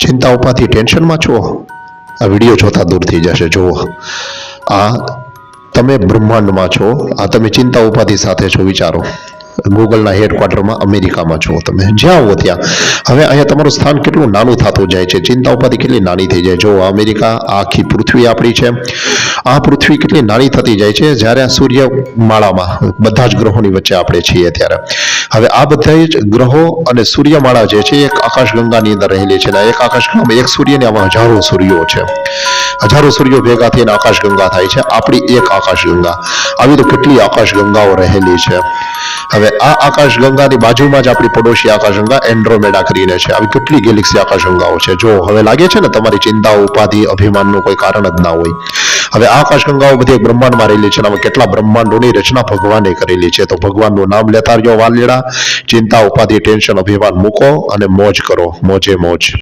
ચિંતા ઉપાથી ટેન્શનમાં છો? આ વીડિયો જોતા દૂર થઈ જશે, જુઓ. આ તમે બ્રહ્માંડમાં છો. આ તમે ચિંતા ઉપાધિ સાથે છો, વિચારો. ગૂગલના હેડક્વાર્ટરમાં અમેરિકામાં છો તમે. જ્યાં હો ત્યાં. હવે અહીંયા તમારું સ્થાન કેટલું નાનું થતું જાય છે? ચિંતા ઉપાધિ કેટલી નાની થઈ જાય? જો અમેરિકા આખી પૃથ્વી આપણી છે. આ પૃથ્વી કેટલી નાની થતી જાય છે? જ્યારે આ સૂર્ય માળામાં, બધા જ ગ્રહોની વચ્ચે આપણે છીએ ત્યારે. હવે આ બધા જ ગ્રહો અને સૂર્યમાળા જે છે, એક આકાશગંગાની અંદર રહેલી છે એક આકાશગંગામાં એક સૂર્યને આમાં હજારો સૂર્યો છે. હજારો સૂર્યો ભેગા થઈને આકાશગંગા થાય છે. આપણી એક આકાશગંગા. આવી તો કેટલી આકાશગંગાઓ રહેલી છે. હવે આ આકાશગંગાની બાજુમાં જ આપણી પડોશી આકાશગંગા એન્ડ્રોમેડા કરીને છે. આવી કેટલી ગેલેક્સી આકાશગંગાઓ છે. જો હવે લાગે છે ને તમારી ચિંતા, ઉપાધિ, અભિમાનનું કોઈ કારણ જ ના હોય. હવે આકાશ આકાશગંગાઓ બધી બ્રહ્માંડમાં રહેલી છે અને કેટલા બ્રહ્માંડોની રચના ભગવાને કરેલી છે તો ભગવાનનું નામ લેતા રહ્યો વાલીડા. ચિંતા, ઉપાધિ, ટેન્શન, અભિમાન મૂકો અને મોજ કરો. મોજે મોજ.